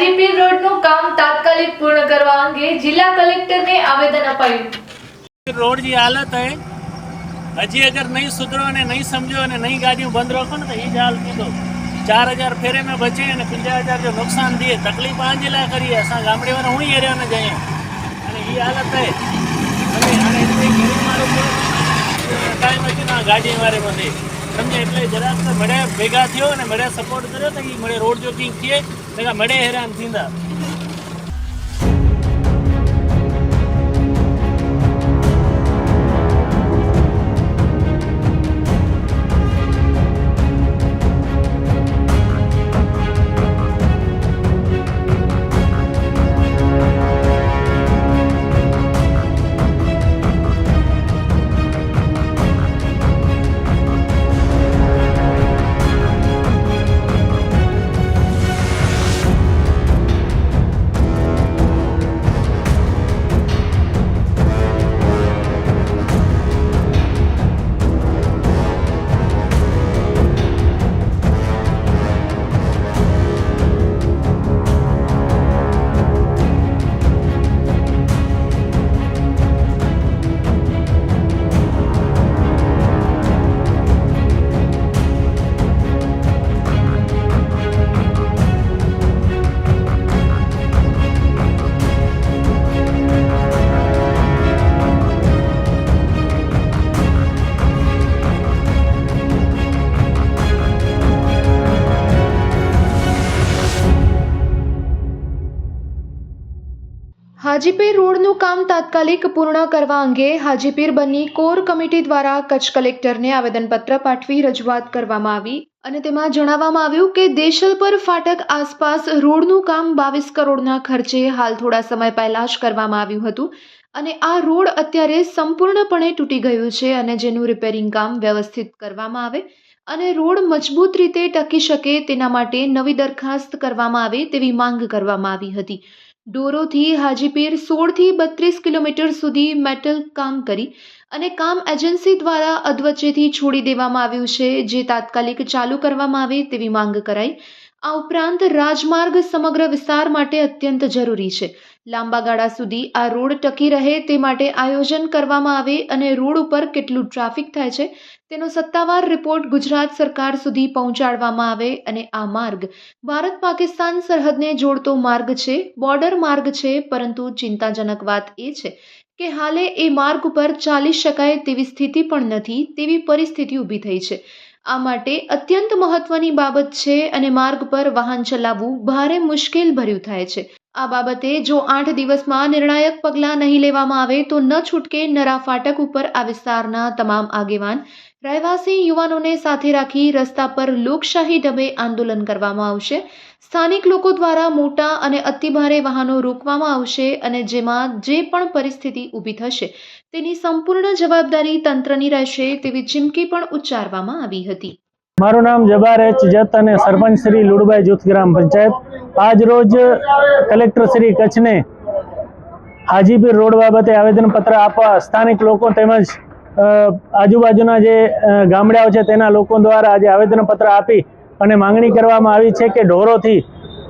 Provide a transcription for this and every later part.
IGP રોડનું કામ તાત્કાલિક પૂર્ણ કરવા અંગે જિલ્લા કલેક્ટરને આવેદન અપાયું. રોડ જે હાલત હે, હજી અગર નહીં સુધરો અને નહીં સમજો અને નહીં ગાડીઓ બંધ રાખો ને તો એ જ હાલ કીધો. ચાર હજાર ફેરે મેં બચે અને પંજા હજાર જો નુકસાન દે, તકલીફ આ જિલ્લા કરીએ, અસાં ગામડે વાળા હું એરિયાને જઈએ. અને એ હાલત હે. અને મારો ટાઈમ હતી ના ગાડી મારે બધી. સમજે એટલે જરાક મળે, ભેગા થયો અને મળે સપોર્ટ કર્યો ને મળે. રોડ જો કંઈક થયે તો મળે હેરાન થીંदा હાજીપીર રોડનું કામ તાત્કાલિક પૂર્ણ કરવા અંગે હાજીપીર બની કોર કમિટી દ્વારા કચ્છ કલેક્ટરને આવેદનપત્ર પાઠવી રજૂઆત કરવામાં આવી અને તેમાં જણાવવામાં આવ્યું કે દેશલપર ફાટક આસપાસ રોડનું કામ બાવીસ કરોડના ખર્ચે હાલ થોડા સમય પહેલા જ કરવામાં આવ્યું હતું અને આ રોડ અત્યારે સંપૂર્ણપણે તૂટી ગયું છે અને જેનું રિપેરિંગ કામ વ્યવસ્થિત કરવામાં આવે અને રોડ મજબૂત રીતે ટકી શકે તેના માટે નવી દરખાસ્ત કરવામાં આવે તેવી માંગ કરવામાં આવી હતી. ડોરોથી હાજીપીર સોળથી બત્રીસ કિલોમીટર સુધી મેટલ કામ કરી અને કામ એજન્સી દ્વારા અધવચ્ચેથી છોડી દેવામાં આવ્યું છે, જે તાત્કાલિક ચાલુ કરવામાં આવે તેવી માંગ કરાઈ. આ ઉપરાંત રાજમાર્ગ સમગ્ર વિસ્તાર માટે અત્યંત જરૂરી છે. લાંબા ગાળા સુધી આ રોડ ટકી રહે તે માટે આયોજન કરવામાં આવે અને રોડ ઉપર કેટલું ટ્રાફિક થાય છે તેનો સત્તાવાર રિપોર્ટ ગુજરાત સરકાર સુધી પહોંચાડવામાં આવે અને આ માર્ગ ભારત પાકિસ્તાન સરહદને જોડતો માર્ગ છે, બોર્ડર માર્ગ છે, પરંતુ ચિંતાજનક વાત એ છે કે હાલે એ માર્ગ ઉપર ચાલી શકાય તેવી સ્થિતિ પણ નથી તેવી પરિસ્થિતિ ઊભી થઈ છે. આ માટે અત્યંત મહત્વની બાબત છે અને માર્ગ પર વાહન ચલાવવું ભારે મુશ્કેલ ભર્યું થાય છે. આ બાબતે જો આઠ દિવસમાં નિર્ણાયક પગલાં નહીં લેવામાં આવે તો ન છૂટકે નરા ફાટક ઉપર આ વિસ્તારના તમામ આગેવાન, રહેવાસી યુવાનોને સાથે રાખી રસ્તા પર લોકશાહી ઢબે આંદોલન કરવામાં આવશે. સ્થાનિક લોકો દ્વારા મોટા અને અતિભારે વાહનો રોકવામાં આવશે અને જેમાં જે પણ પરિસ્થિતિ ઊભી થશે તેની સંપૂર્ણ જવાબદારી તંત્રની રહેશે તેવી ચીમકી પણ ઉચ્ચારવામાં આવી હતી. મારું નામ જબાર એચ જત અને સરપંચ શ્રી લુડબાઈ જૂથ ગ્રામ પંચાયત. આજ રોજ કલેક્ટર શ્રી કચ્છને હાજીપીર રોડ બાબતે આવેદનપત્ર આપવા સ્થાનિક લોકો તેમજ આજુબાજુના જે ગામડાઓ છે તેના લોકો દ્વારા આજે આવેદનપત્ર આપી અને માંગણી કરવામાં આવી છે કે ઢોરોથી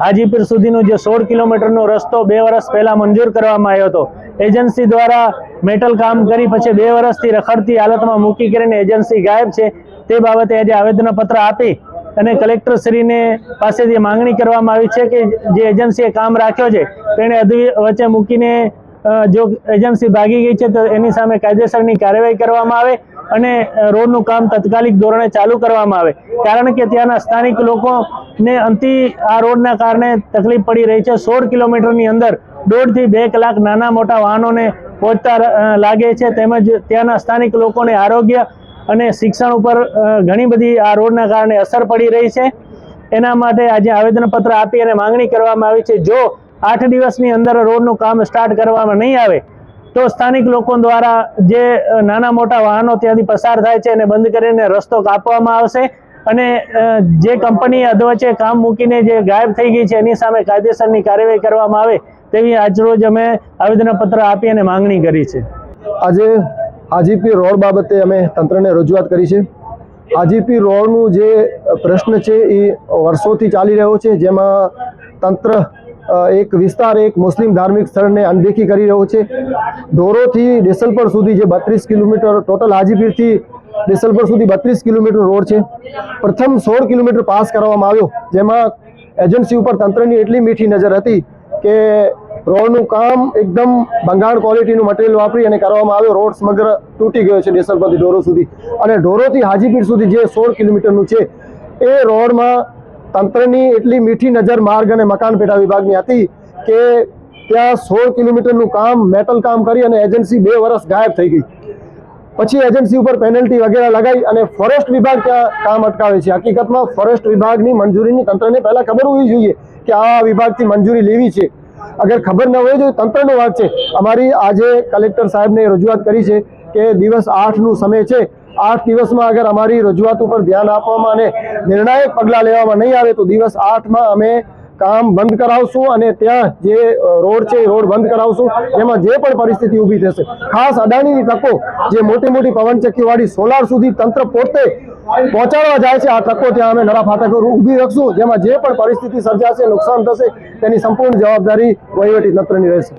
હાજીપીર સુધીનો જે સોળ કિલોમીટરનો રસ્તો બે વર્ષ પહેલા મંજૂર કરવામાં આવ્યો હતો. એજન્સી દ્વારા મેટલ કામ કરી પછી બે વર્ષથી રખડતી હાલતમાં મૂકી કરીને એજન્સી ગાયબ છે. તે બાબતે આજે આવેદનપત્ર આપી અને કલેક્ટરશ્રીને પાસેથી માંગણી કરવામાં આવી છે કે જે એજન્સીએ કામ રાખ્યો છે તેણે વચ્ચે મૂકીને જો એજન્સી ભાગી ગઈ છે તો એની સામે કાયદેસરની કાર્યવાહી કરવામાં આવે. અને રોડનું કામ તાત્કાલિક ધોરણે ચાલુ કરવામાં આવે. કારણ કે ત્યાંના સ્થાનિક લોકોને અંતિ આ રોડના કારણે તકલીફ પડી રહી છે. સોળ કિલોમીટરની અંદર દોઢથી બે કલાક નાના મોટા વાહનોને પહોંચતા લાગે છે. તેમજ ત્યાંના સ્થાનિક લોકોને આરોગ્ય અને શિક્ષણ ઉપર ઘણી બધી આ રોડના કારણે અસર પડી રહી છે. એના માટે આજે આવેદનપત્ર આપી અને માંગણી કરવામાં આવી છે. જો આઠ દિવસની અંદર રોડનું કામ સ્ટાર્ટ કરવામાં નહીં આવે તો સ્થાનિક લોકો દ્વારા જે નાના મોટા વાહનો ત્યાંથી પસાર થાય છે એને બંધ કરીને રસ્તો કાપવામાં આવશે અને જે કંપની અધવચ્ચે કામ મૂકીને જે ગાયબ થઈ ગઈ છે એની સામે કાયદેસરની કાર્યવાહી કરવામાં આવે તેવી આજરોજ અમે આવેદનપત્ર આપી અને માંગણી કરી છે. આજે, આજીપી રોડ બાબતે અમે તંત્રને રજૂઆત કરી છે. આજીપી રોડનું જે પ્રશ્ન છે એ વર્ષોથી ચાલી રહ્યો છે, જેમાં તંત્ર એક વિસ્તાર, એક મુસ્લિમ ધાર્મિક સ્થળને અનદેખી કરી રહ્યો છે. ઢોરોથી ડેસલપર સુધી જે બત્રીસ કિલોમીટર, ટોટલ હાજીપીરથી ડેસલપર સુધી બત્રીસ કિલોમીટર રોડ છે. પ્રથમ સોળ કિલોમીટર પાસ કરવામાં આવ્યો, જેમાં એજન્સી ઉપર તંત્રની એટલી મીઠી નજર હતી કે રોડનું કામ એકદમ બંગાળ ક્વોલિટીનું મટીરિયલ વાપરી અને કરવામાં આવ્યો. રોડ સમગ્ર તૂટી ગયો છે ડેસલપરથી ઢોરો સુધી. અને ઢોરોથી હાજીપીર સુધી જે સોળ કિલોમીટરનું છે, એ રોડમાં તંત્રની એટલી મીઠી નજર માર્ગ અને મકાન પેટા વિભાગની હતી કે ત્યાં સોળ કિલોમીટરનું કામ મેટલ કામ કરી અને એજન્સી બે વર્ષ ગાયબ થઈ ગઈ. પછી એજન્સી ઉપર પેનલ્ટી વગેરે લગાવી અને ફોરેસ્ટ વિભાગ ત્યાં કામ અટકાવે છે. હકીકતમાં ફોરેસ્ટ વિભાગની મંજૂરીની તંત્રને પહેલાં ખબર હોવી જોઈએ કે આ વિભાગથી મંજૂરી લેવી છે. અગર ખબર ન હોય તો તંત્રનો વાત છે. અમારી આજે કલેક્ટર સાહેબને રજૂઆત કરી છે કે દિવસ આઠનું સમય છે. આઠ દિવસમાં અગર અમારી રજૂઆત ઉપર ધ્યાન આપવામાં અને નિર્ણાયક પગલાં લેવામાં નહીં આવે તો દિવસ આઠમાં અમે કામ બંધ કરાવશું અને ત્યાં જે રોડ છે એ રોડ બંધ કરાવશું. જેમાં જે પણ પરિસ્થિતિ ઊભી થશે. ખાસ અદાણીની તકો, જે મોટી મોટી પવનચક્કીવાળી સોલાર સુધી તંત્ર પોતે પહોંચાડવા જાય છે, આ તકો ત્યાં અમે નરા ફાટક ઊભી રાખશું. જેમાં જે પણ પરિસ્થિતિ સર્જાશે, નુકસાન થશે, તેની સંપૂર્ણ જવાબદારી વહીવટી તંત્રની રહેશે.